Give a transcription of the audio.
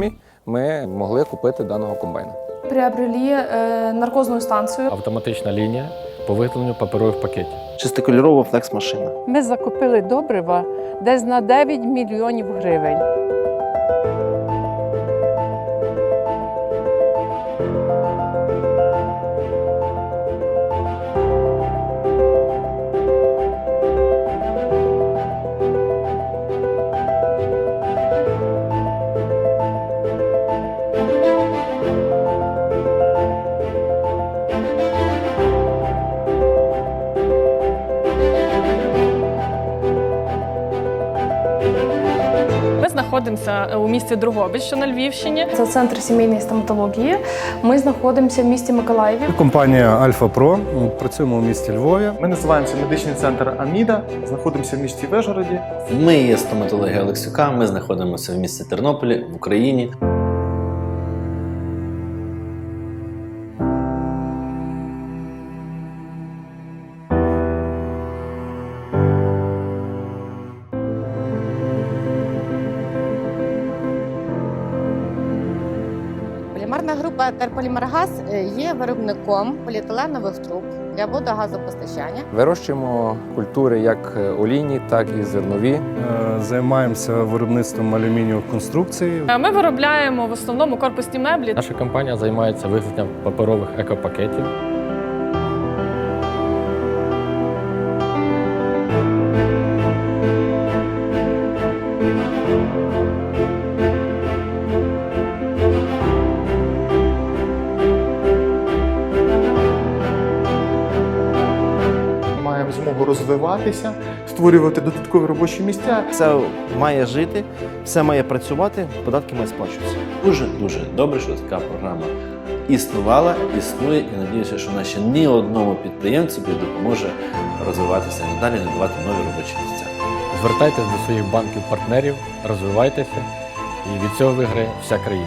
самі ми могли купити даного комбайна. Приобрели е, наркозну станцію. Автоматична лінія по виготовленню паперових пакетів. Шестикольорова флекс-машина. Ми закупили добрива десь на 9 мільйонів гривень. Знаходимося у місті Другобич, що на Львівщині. Це центр сімейної стоматології. Ми знаходимося в місті Миколаєві. Компанія Альфа Про. Працюємо у місті Львові. Ми називаємося медичний центр Аміда, знаходимося в місті Вежгороді. Ми є стоматологія Олексюка. Ми знаходимося в місті Тернополі в Україні. Полімерна група Терполімергаз е, є виробником поліетиленових труб для водогазопостачання. Вирощуємо культури як е, олійні, так і зернові. Е, Займаємося виробництвом алюмінієвих конструкцій. Ми виробляємо в основному корпусні меблі. Наша компанія займається виготовленням паперових екопакетів. Змогу розвиватися, створювати додаткові робочі місця. Все має жити, все має працювати, податки мають сплачуватися. Дуже дуже добре, що така програма існувала, існує, і надіюся, що вона ще ні одному підприємцю допоможе розвиватися і надалі надавати нові робочі місця. Звертайтесь до своїх банків-партнерів, розвивайтеся, і від цього виграє вся країна.